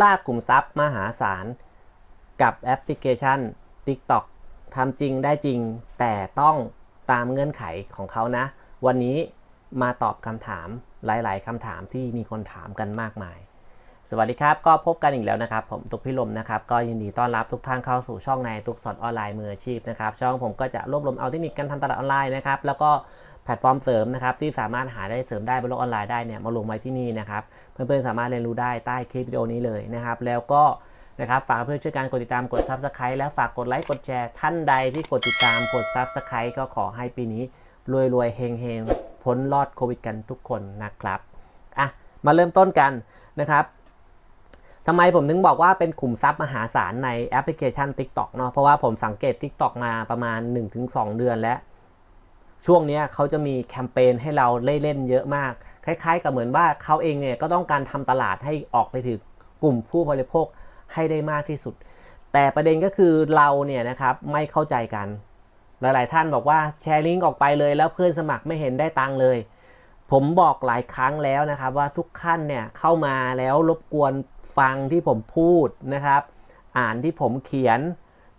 ลากขุมทรัพย์มหาศาล กับแอปพลิเคชัน TikTok ทำจริงได้จริง แต่ต้องตามเงื่อนไขของเขานะ วันนี้มาตอบคำถามหลาย ๆคำถามที่มีคนถามกันมากมาย สวัสดีครับ ก็พบกันอีกแล้วนะครับ ผมตุกพิลมนะครับ ก็ยินดีต้อนรับทุกท่านเข้าสู่ช่องในตุกสอนออนไลน์มืออาชีพนะครับ ช่องผมก็จะรวบรวมเอาเทคนิคการทำตลาดออนไลน์นะครับ แล้วก็ แพลตฟอร์มเสริมนะครับที่สามารถหาได้เสริมได้บนโลกออนไลน์ได้เนี่ยมาลงไว้ที่นี่นะครับเพื่อนๆสามารถเรียนรู้ได้ใต้คลิปวิดีโอนี้เลยนะครับแล้วก็นะครับฝากเพื่อนช่วยกันกดติดตามกด Subscribe และฝากกดไลค์กดแชร์ท่านใดที่กดติดตามกด Subscribe ก็ขอให้ปีนี้รวยรวยๆเฮงเฮงๆพ้นรอดโควิดกันทุกคนนะครับอะมาเริ่มต้นกันนะครับทำไมผมถึงบอกว่าเป็นขุมทรัพย์มหาศาลในแอปพลิเคชัน TikTok เนาะเพราะว่าผมสังเกต TikTok มาประมาณ 1-2 เดือนแล้ว ช่วงนี้เขาจะมีแคมเปญให้เราเล่นเล่นเยอะมาก คล้ายๆ กับเหมือนว่าเขาเองเนี่ยก็ต้องการทำตลาดให้ออกไปถึงกลุ่มผู้บริโภคให้ได้มากที่สุด แต่ประเด็นก็คือเราเนี่ยนะครับไม่เข้าใจกัน หลายๆ ท่านบอกว่าแชร์ลิงก์ออกไปเลยแล้วเพื่อนสมัครไม่เห็นได้ตังเลย ผมบอกหลายครั้งแล้วนะครับว่าทุกท่านเนี่ยเข้ามาแล้วรบกวนฟังที่ผมพูดนะครับ อ่านที่ผมเขียน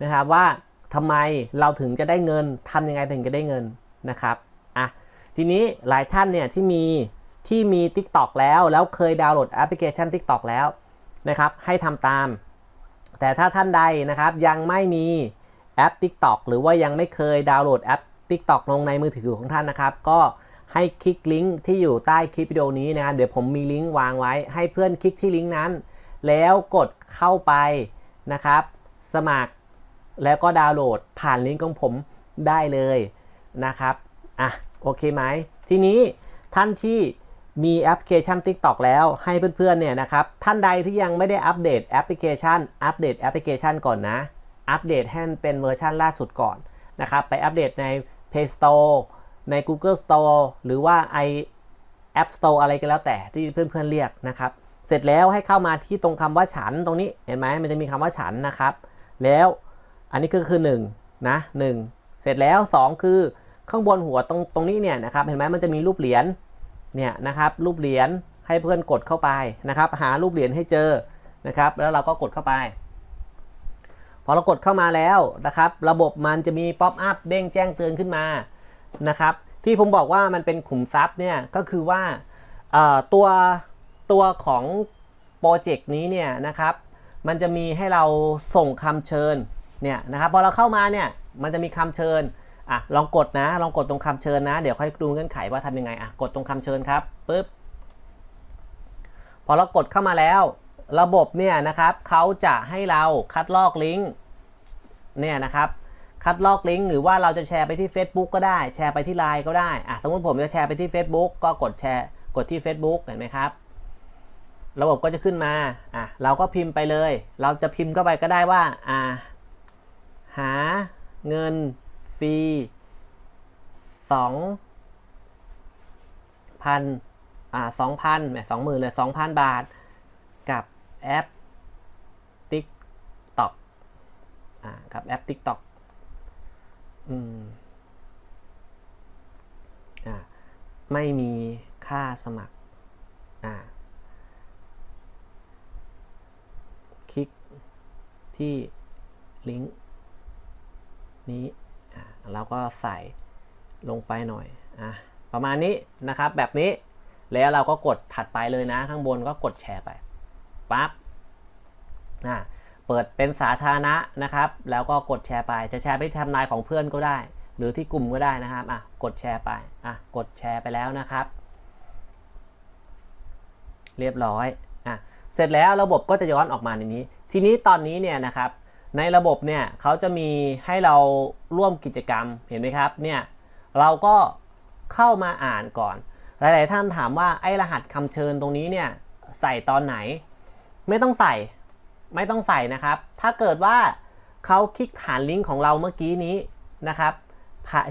นะครับว่าทำไมเราถึงจะได้เงินทำยังไงถึงจะได้เงิน นะครับอะทีนี้หลายท่านเนี่ยที่มีที่มี TikTok แล้วแล้วเคยดาวน์โหลดแอปพลิเคชัน TikTok แล้วนะครับให้ทำตาม แต่ถ้าท่านใดนะครับยังไม่มีแอป TikTok หรือว่ายังไม่เคยดาวน์โหลดแอป TikTok ลงในมือถือของท่านนะครับ ก็ให้คลิกลิงก์ที่อยู่ใต้คลิปวิดีโอนี้นะครับเดี๋ยวผมมีลิงก์วางไว้ ให้เพื่อนคลิกที่ลิงก์นั้น แล้วกดเข้าไปนะครับ สมัครแล้วก็ดาวน์โหลดผ่านลิงก์ของผมได้เลย นะครับ อะ โอเคไหม ทีนี้ท่านที่มีแอปพลิเคชัน TikTok แล้วให้เพื่อนๆเนี่ยนะครับ ท่านใดที่ยังไม่ได้อัปเดตแอปพลิเคชัน อัปเดตแอปพลิเคชันก่อนนะ อัปเดตให้มันเป็นเวอร์ชันล่าสุดก่อนนะครับ ไปอัปเดตใน Play Store ใน Google Store หรือว่า i App Store อะไรก็แล้วแต่ที่เพื่อนๆเรียกนะครับ เสร็จแล้วให้เข้ามาที่ตรงคำว่าฉันตรงนี้เห็นไหมมันจะมีคำว่าฉันนะครับ แล้วอันนี้ก็คือ1นะ1เสร็จแล้ว 2 คือ ข้างบนหัวตรงตรงนี้เนี่ยนะครับ เห็นไหมมันจะมีรูปเหรียญเนี่ยนะครับรูปเหรียญให้เพื่อนกดเข้าไปนะครับ หารูปเหรียญให้เจอนะครับ แล้วเราก็กดเข้าไป พอเรากดเข้ามาแล้วนะครับ ระบบมันจะมีป๊อปอัพเด้งแจ้งเตือนขึ้นมานะครับ ที่ผมบอกว่ามันเป็นขุมทรัพย์เนี่ยก็คือว่าตัวตัวของโปรเจกต์นี้เนี่ยนะครับ มันจะมีให้เราส่งคำเชิญเนี่ยนะครับพอเราเข้ามาเนี่ยมันจะมีคำเชิญ อะลองกดนะ ลองกดตรงคำเชิญนะ เดี๋ยวค่อยดูเงื่อนไขว่าทำยังไงอะกดตรงคำเชิญครับปึ๊บพอเรากดเข้ามาแล้ว ระบบเนี่ยนะครับเขาจะให้เราคัดลอกลิงก์เนี่ยนะครับคัดลอกลิงก์หรือว่าเราจะแชร์ไปที่ Facebook ก็ได้ แชร์ไปที่ Line ก็ได้อะสมมติผมจะแชร์ไปที่ Facebook ก็กดแชร์กดที่ Facebook เห็นไหมครับ ระบบก็จะขึ้นมาอะเราก็พิมพ์ไปเลย เราจะพิมพ์เข้าไปก็ได้ว่าอ่าหาเงิน ฟรีสองพันอ่าสองพันแหมสองหมื่นเลยสองพันบาท กับแอป TikTok อ่ากับแอป TikTok อืมอ่าไม่มีค่าสมัครอ่าคลิกที่ลิงก์นี้ อ่าแล้วก็ใส่ลงไปหน่อยอะประมาณนี้นะครับแบบนี้แล้วเราก็กดถัดไปเลยนะ ข้างบนก็กดแชร์ไปปั๊บอ่าเปิดเป็นสาธารณะนะครับ แล้วก็กดแชร์ไป จะแชร์ไปที่ทำนายของเพื่อนก็ได้ หรือที่กลุ่มก็ได้นะครับอะกดแชร์ไปอะกดแชร์ไปแล้วนะครับ เรียบร้อยอะเสร็จแล้วระบบก็จะย้อนออกมาในนี้ ทีนี้ตอนนี้เนี่ยนะครับ ในระบบเนี่ยเขาจะมีให้เราร่วมกิจกรรมเห็นไหมครับเนี่ยเราก็เข้ามาอ่านก่อน หลาย ๆ ท่านถามว่าไอ้รหัสคำเชิญตรงนี้เนี่ยใส่ตอนไหน ไม่ต้องใส่ไม่ต้องใส่นะครับ ถ้าเกิดว่าเขาคลิกผ่านลิงก์ของเราเมื่อกี้นี้นะครับ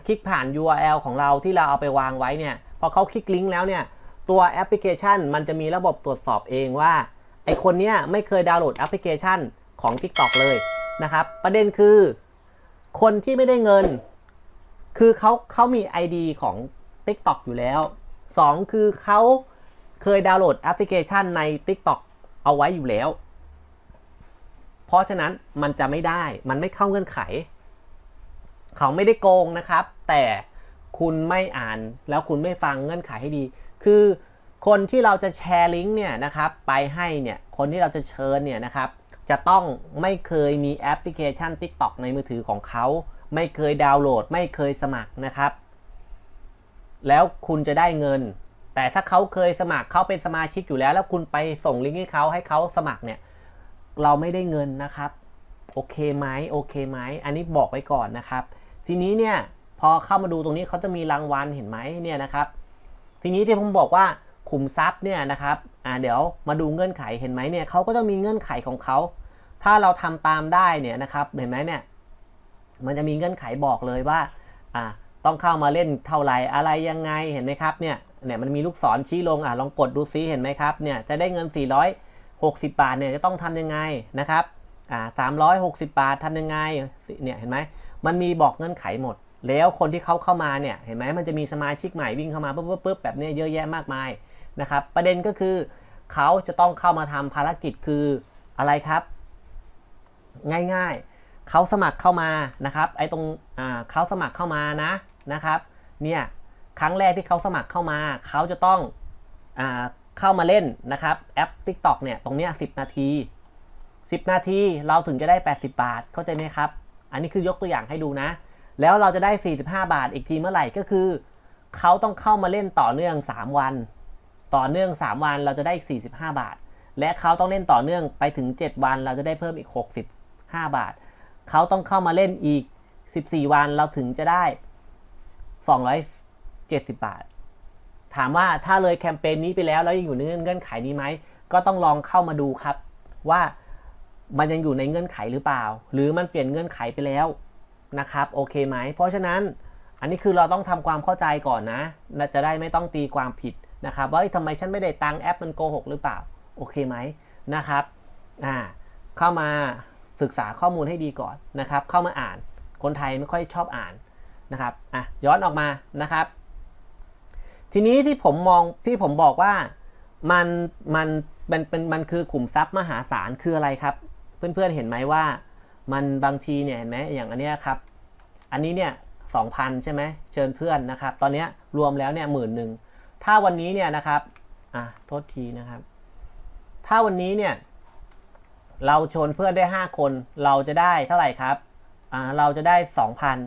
คลิกผ่าน URL ของเราที่เราเอาไปวางไว้เนี่ยพอเขาคลิกลิงก์แล้วเนี่ยตัวแอปพลิเคชันมันจะมีระบบตรวจสอบเองว่าไอคนเนี้ยไม่เคยดาวน์โหลดแอปพลิเคชันของ TikTok เลย นะครับ ประเด็นคือ คนที่ไม่ได้เงิน คือเขาเขามี ID ของ TikTok อยู่แล้ว 2 คือเขาเคยดาวน์โหลดแอปพลิเคชันใน TikTok เอาไว้อยู่แล้ว เพราะฉะนั้นมันจะไม่ได้ มันไม่เข้าเงื่อนไข เขาไม่ได้โกงนะครับ แต่คุณไม่อ่านแล้วคุณไม่ฟังเงื่อนไขให้ดี คือคนที่เราจะแชร์ลิงก์เนี่ยนะครับ ไปให้เนี่ย คนที่เราจะเชิญเนี่ยนะครับ จะต้องไม่เคยมีแอปพลิเคชัน TikTok ในมือถือของเขา ไม่เคยดาวน์โหลด ไม่เคยสมัครนะครับ แล้วคุณจะได้เงิน แต่ถ้าเขาเคยสมัครเขาเป็นสมาชิกอยู่แล้ว แล้วคุณไปส่งลิงก์ให้เขาให้เขาสมัครเนี่ยเราไม่ได้เงินนะครับโอเคไหมโอเคไหมอันนี้บอกไว้ก่อนนะครับ ทีนี้เนี่ยพอเข้ามาดูตรงนี้เขาจะมีรางวัลเห็นไหมเนี่ยนะครับ ทีนี้ที่ผมบอกว่าขุมทรัพย์เนี่ยนะครับอ่าเดี๋ยวมาดูเงื่อนไขเห็นไหมเนี่ยเขาก็จะมีเงื่อนไขของเขา ถ้าเราทำตามได้เนี่ยนะครับเห็นไหมเนี่ยมันจะมีเงื่อนไขบอกเลยว่าอ่าต้องเข้ามาเล่นเท่าไหร่อะไรยังไงเห็นไหมครับเนี่ยเนี่ยมันมีลูกศรชี้ลงอะลองกดดูซิเห็นไหมครับเนี่ยจะได้เงิน 460 บาทเนี่ยจะต้องทำยังไงนะครับอ่า360บาททำยังไงเนี่ยเห็นไหมมันมีบอกเงื่อนไขหมด แล้วคนที่เขาเข้ามาเนี่ยเห็นไหมมันจะมีสมาชิกใหม่วิ่งเข้ามาปุ๊บปุ๊บปุ๊บแบบนี้เยอะแยะมากมายนะครับประเด็นก็คือเขาจะต้องเข้ามาทำภารกิจคืออะไรครับ ง่ายๆ เขาสมัครเข้ามานะครับ ไอ้ตรงเขาสมัครเข้ามานะนะครับ เนี่ย ครั้งแรกที่เขาสมัครเข้ามา เขาจะต้องอเข้ามาเล่นนะครับแอป TikTok เนี่ย ตรงเนี้ย10นาที 10 นาทีเราถึงจะได้ 80 บาท เข้าใจไหมครับ อันนี้คือยกตัวอย่างให้ดูนะ แล้วเราจะได้ 45 บาทอีกทีเมื่อไหร่ก็คือ เขาต้องเข้ามาเล่นต่อเนื่อง 3 วัน ต่อเนื่อง 3 วันเราจะได้อีก 45 บาทและเขาต้องเล่นต่อเนื่องไปถึง 7 วันเราจะได้เพิ่มอีก 5 บาท เขาต้องเข้ามาเล่นอีก 14 วันเราถึงจะได้ 270 บาท ถามว่าถ้าเลยแคมเปญนี้ไปแล้วแล้วยังอยู่ในเงื่อนไขนี้ไหม ก็ต้องลองเข้ามาดูครับ ว่ามันยังอยู่ในเงื่อนไขหรือเปล่า หรือมันเปลี่ยนเงื่อนไขไปแล้วนะครับโอเคไหม เพราะฉะนั้นอันนี้คือเราต้องทำความเข้าใจก่อนนะจะได้ไม่ต้องตีความผิดนะครับว่าเอ้ยทำไมฉันไม่ได้ตังแอปมันโกหกหรือเปล่า โอเคไหมนะครับอ่าเข้ามา ศึกษาข้อมูลให้ดีก่อนนะครับ เข้ามาอ่าน คนไทยไม่ค่อยชอบอ่านนะครับอะย้อนออกมานะครับ ทีนี้ที่ผมมองที่ผมบอกว่ามันมันมันเป็นมันคือขุมทรัพย์มหาศาลคืออะไรครับ เพื่อนๆเห็นไหมว่า มันบางทีเนี่ยเห็นไหมอย่างอันเนี้ยครับ อันนี้เนี่ยสองพันใช่ไหมเชิญเพื่อนนะครับ ตอนนี้รวมแล้วเนี่ยหมื่นหนึ่งถ้าวันนี้เนี่ยนะครับอะโทษทีนะครับ ถ้าวันนี้เนี่ย เราชวนเพื่อนได้ 5 คน เราจะได้เท่าไหร่ครับเราจะได้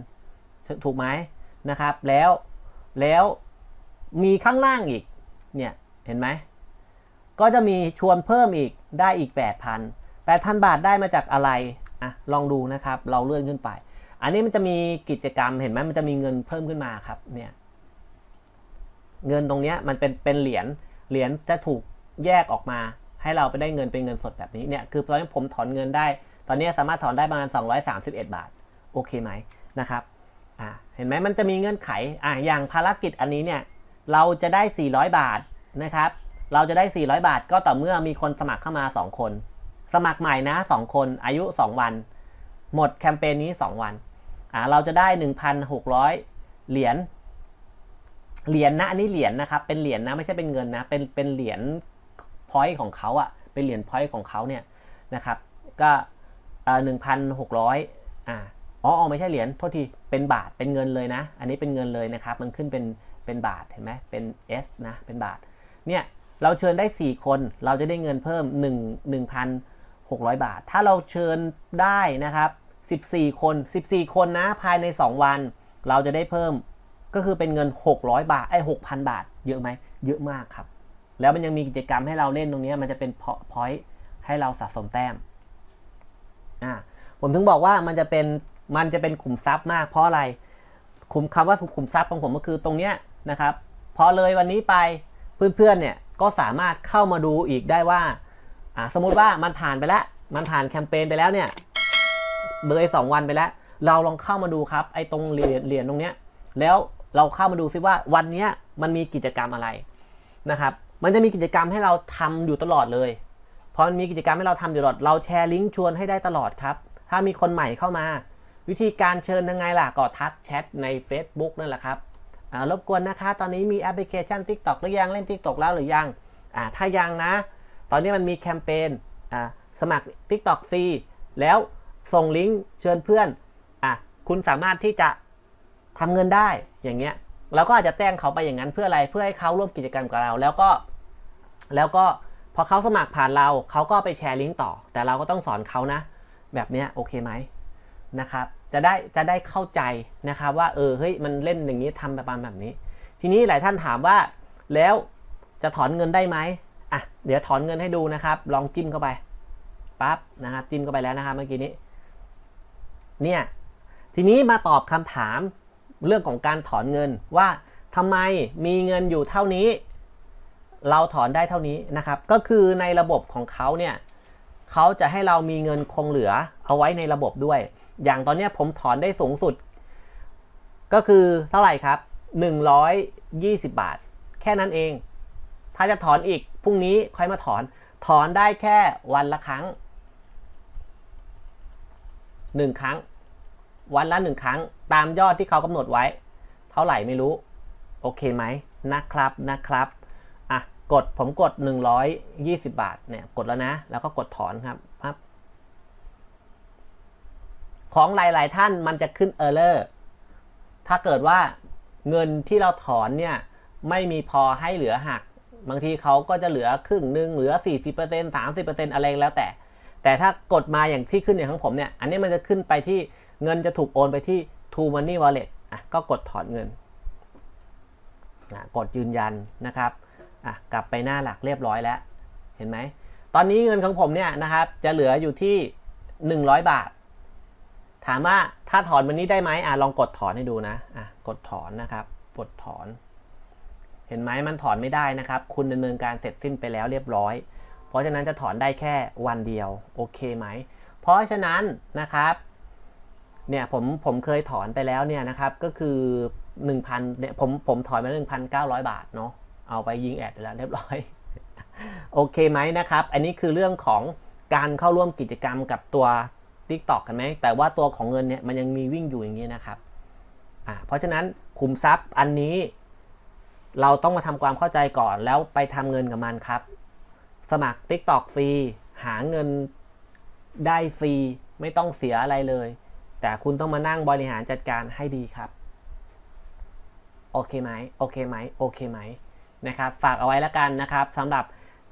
2,000 ถูกไหมนะครับ แล้วแล้วมีข้างล่างอีก เนี่ยเห็นไหม ก็จะมีชวนเพิ่มอีกได้อีก 8,000 8,000 บาทได้มาจากอะไรอะลองดูนะครับ เราเลื่อนขึ้นไป อันนี้มันจะมีกิจกรรมเห็นไหมมันจะมีเงินเพิ่มขึ้นมาครับเนี่ยเงินตรงนี้มันเป็นเป็นเหรียญเหรียญจะถูกแยกออกมา ให้เราไปได้เงินเป็นเงินสดแบบนี้เนี่ยคือตอนนี้ผมถอนเงินได้ ตอนนี้สามารถถอนได้ประมาณ 231 บาท โอเคไหมนะครับอ่าเห็นไหมมันจะมีเงื่อนไขอ่าอย่างภารกิจอันนี้เนี่ยเราจะได้ 400 บาทนะครับ เราจะได้ 400 บาทก็ต่อเมื่อมีคนสมัครเข้ามา 2 คน สมัครใหม่นะ 2 คนอายุ 2 วัน หมดแคมเปญนี้ 2 วันอ่าเราจะได้ 1,600 เหรียญเหรียญนะอันนี้เหรียญนะครับเป็นเหรียญนะไม่ใช่เป็นเงินนะเป็นเป็นเหรียญ พอยต์ของเขาอะเป็นเหรียญพอยต์ของเขาเนี่ยนะครับ ก็หนึ่งพันหกร้อยอ่าอ๋อไม่ใช่เหรียญโทษทีเป็นบาทเป็นเงินเลยนะ อันนี้เป็นเงินเลยนะครับ มันขึ้นเป็นเป็นบาทเห็นไหมเป็น S นะเป็นบาทเนี่ยเราเชิญได้ 4 คนเราจะได้เงินเพิ่ม 1 1,600 บาท ถ้าเราเชิญได้นะครับ 14 คน 14 คนนะภายใน 2 วัน เราจะได้เพิ่มก็คือเป็นเงิน 600 บาทไอ้6,000 บาท เยอะไหมเยอะมากครับ แล้วมันยังมีกิจกรรมให้เราเล่นตรงนี้มันจะเป็นพอยต์ให้เราสะสมแต้มอ่าผมถึงบอกว่ามันจะเป็นมันจะเป็นขุมทรัพย์มากเพราะอะไรขุมคำว่าขุมทรัพย์ของผมก็คือตรงเนี้ยนะครับพอเลยวันนี้ไปเพื่อนๆเนี่ยก็สามารถเข้ามาดูอีกได้ว่าอ่าสมมุติว่ามันผ่านไปแล้วมันผ่านแคมเปญไปแล้วเนี่ยเลย2วันไปแล้ว เราลองเข้ามาดูครับไอ้ตรงเหรียญเหรียญตรงเนี้ยแล้วเราเข้ามาดูซิว่าวันนี้มันมีกิจกรรมอะไรนะครับ มันจะมีกิจกรรมให้เราทำอยู่ตลอดเลยพอมันมีกิจกรรมให้เราทำอยู่ตลอด เราแชร์ลิงก์ชวนให้ได้ตลอดครับ ถ้ามีคนใหม่เข้ามา วิธีการเชิญยังไงล่ะ ก็ทักแชทใน Facebook นั่นแหละครับรบกวนนะคะ ตอนนี้มีแอปพลิเคชัน TikTok หรือยัง เล่น TikTok แล้วหรือยังถ้ายังนะ ตอนนี้มันมีแคมเปญสมัคร TikTok ฟรีแล้วส่งลิงก์เชิญเพื่อนอะคุณสามารถที่จะทำเงินได้อย่างเงี้ยเราก็อาจจะแจ้งเขาไปอย่างนั้นเพื่ออะไรเพื่อให้เขาร่วมกิจกรรมกับเรา แล้วก็ แล้วก็พอเขาสมัครผ่านเราเขาก็ไปแชร์ลิงก์ต่อ แต่เราก็ต้องสอนเขานะ แบบนี้โอเคไหมนะครับจะได้จะได้เข้าใจนะครับว่าเออเฮ้ยมันเล่นอย่างนี้ทำประมาณแบบนี้ ทีนี้หลายท่านถามว่าแล้วจะถอนเงินได้ไหมอะเดี๋ยวถอนเงินให้ดูนะครับ ลองจิ้มเข้าไปปั๊บนะครับจิ้มเข้าไปแล้วนะครับเมื่อกี้นี้เนี่ยทีนี้มาตอบคำถามเรื่องของการถอนเงินว่าทำไมมีเงินอยู่เท่านี้ เราถอนได้เท่านี้นะครับ ก็คือในระบบของเขาเนี่ยเขาจะให้เรามีเงินคงเหลือเอาไว้ในระบบด้วย อย่างตอนนี้ผมถอนได้สูงสุด ก็คือเท่าไหร่ครับ 120 บาท แค่นั้นเอง ถ้าจะถอนอีกพรุ่งนี้ค่อยมาถอน ถอนได้แค่วันละครั้งหนึ่งครั้ง วันละหนึ่งครั้ง ตามยอดที่เขากำหนดไว้ เท่าไหร่ไม่รู้ โอเคไหมนะครับนะครับ กดผมกด 120 บาทเนี่ยกดแล้วนะ แล้วก็กดถอนครับปั๊บของหลาย ๆ ท่านมันจะขึ้น Error ถ้าเกิดว่าเงินที่เราถอนเนี่ยไม่มีพอให้เหลือหัก บางทีเขาก็จะเหลือครึ่งหนึ่งเหลือ 40% 30%อะไรแล้วแต่ แต่ถ้ากดมาอย่างที่ขึ้นอย่างของผมเนี่ย อันนี้มันจะขึ้นไปที่เงินจะถูกโอนไปที่ True Money Wallet อะก็กดถอนเงินกดยืนยันนะครับ อะกลับไปหน้าหลักเรียบร้อยแล้ว เห็นไหม ตอนนี้เงินของผมเนี่ยนะครับจะเหลืออยู่ที่ 100 บาท ถามว่าถ้าถอนวันนี้ได้ไหมอะลองกดถอนให้ดูนะอะกดถอนนะครับกดถอน เห็นไหมมันถอนไม่ได้นะครับ คุณดำเนินการเสร็จสิ้นไปแล้วเรียบร้อย เพราะฉะนั้นจะถอนได้แค่วันเดียวโอเคไหม เพราะฉะนั้นนะครับเนี่ยผมผมเคยถอนไปแล้วเนี่ยนะครับก็คือ 1,000เนี่ยผมผมถอนมา1,900 บาทเนาะ เอาไปยิงแอดแล้วเรียบร้อย โอเคไหมนะครับ อันนี้คือเรื่องของการเข้าร่วมกิจกรรมกับตัว TikTok กันไหม แต่ว่าตัวของเงินเนี่ยมันยังมีวิ่งอยู่อย่างนี้นะครับอ่าเพราะฉะนั้นคุมทรัพย์อันนี้เราต้องมาทำความเข้าใจก่อนแล้วไปทำเงินกับมันครับ สมัคร TikTok ฟรี หาเงินได้ฟรี ไม่ต้องเสียอะไรเลย แต่คุณต้องมานั่งบริหารจัดการให้ดีครับ โอเคไหมโอเคไหมโอเคไหม นะครับ ฝากเอาไว้แล้วกันนะครับสำหรับ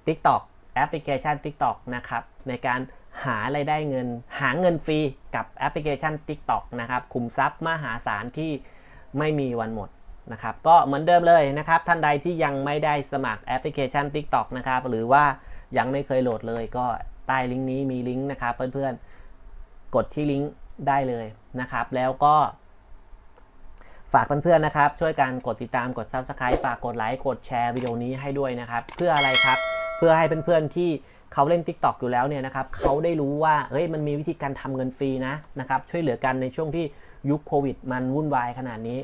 TikTok แอปพลิเคชัน TikTok นะครับในการหาไรายได้เงิน หาเงินฟรีกับแอปพลิเคชัน TikTok นะครับคุมทรัพย์มหาศาลที่ไม่มีวันหมดนะครับก็เหมือนเดิมเลยนะครับ ท่านใดที่ยังไม่ได้สมัครแอปพลิเคชัน TikTok นะครับหรือว่ายังไม่เคยโหลดเลยก็ใต้ลิงก์นี้มีลิงก์นะครับเพื่อนๆ กดที่ลิงก์ได้เลยนะครับ แล้วก็ ฝากเพื่อนๆนะครับ ช่วยกันกดติดตามกด Subscribe ฝากกดไลค์กดแชร์วิดีโอนี้ให้ด้วยนะครับ เพื่ออะไรครับ เพื่อให้เพื่อนๆที่เขาเล่น TikTok อยู่แล้วเนี่ยนะครับเขาได้รู้ว่าเฮ้ยมันมีวิธีการทำเงินฟรีนะนะครับช่วยเหลือกันในช่วงที่ยุคโควิดมันวุ่นวายขนาดนี้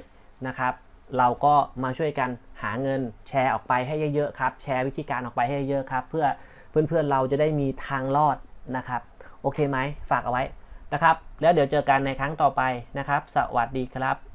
นะครับเราก็มาช่วยกันหาเงินแชร์ออกไปให้เยอะๆครับแชร์วิธีการออกไปให้เยอะๆครับ เพื่อเพื่อนๆเราจะได้มีทางรอดนะครับ โอเคไหมฝากเอาไว้นะครับ แล้วเดี๋ยวเจอกันในครั้งต่อไปนะครับ สวัสดีครับ